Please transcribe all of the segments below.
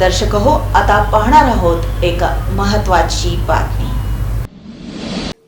दर्शक हो आता पाहणार आहोत एक महत्वाची बातमी.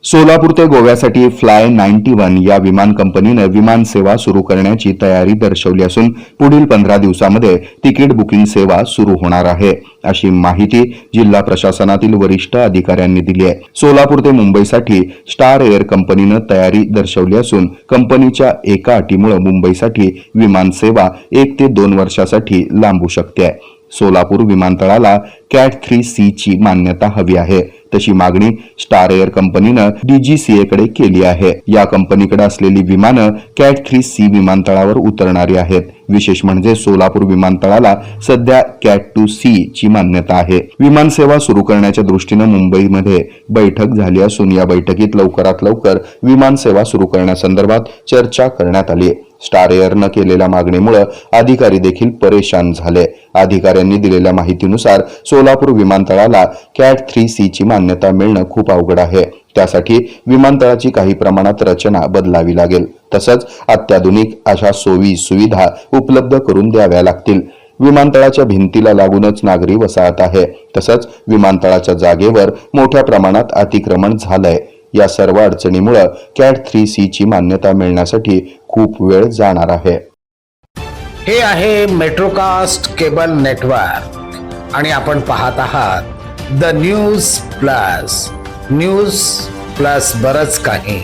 सोलापूर ते गोव्यासाठी फ्लाय नाईन्टी वन या विमान कंपनीनं विमान सेवा सुरू करण्याची तयारी दर्शवली असून पुढील पंधरा दिवसामध्ये तिकीट बुकिंग सेवा सुरू होणार आहे. अशी माहिती जिल्हा प्रशासनातील वरिष्ठ अधिकाऱ्यांनी दिली आहे. सोलापूर ते मुंबईसाठी स्टार एअर कंपनीनं तयारी दर्शवली असून कंपनीच्या एका अटीमुळे मुंबईसाठी विमान सेवा एक ते दोन वर्षासाठी लांबू शकते. आहे सोलापूर विमानतळाला कॅट थ्री सी ची मान्यता हवी आहे. तशी मागणी स्टार एअर कंपनीनं डीजीसीए कडे केली आहे. या कंपनीकडे असलेली विमानं कॅट थ्री सी विमानतळावर उतरणारी आहेत. विशेष म्हणजे सोलापूर विमानतळाला सध्या कॅट टू सी ची मान्यता आहे. विमान सेवा सुरू करण्याच्या दृष्टीनं मुंबईमध्ये बैठक झाली असून या बैठकीत लवकरात लवकर विमान सेवा सुरू करण्यासंदर्भात चर्चा करण्यात आली. स्टार एअरनं केलेल्या मागणीमुळे अधिकारी देखील परेशान झाले. अधिकाऱ्यांनी दिलेल्या माहितीनुसार सोलापूर विमानतळाला कॅट थ्री सी ची मान्यता मिळणं खूप अवघड आहे. त्यासाठी विमानतळाची काही प्रमाणात रचना बदलावी लागेल. तसंच अत्याधुनिक अशा सोयी सुविधा उपलब्ध करून द्याव्या लागतील. विमानतळाच्या भिंतीला लागूनच नागरी वसाहत आहे. तसंच विमानतळाच्या जागेवर मोठ्या प्रमाणात अतिक्रमण झालंय. या सर्व अडचणीमुळे कॅट थ्री सी ची मान्यता मिळण्यासाठी खूप वेळ जाणार आहे. हे आहे मेट्रोकास्ट केबल नेटवर्क. आणि आपण पाहत आहात the news plus. News plus बरंच काही.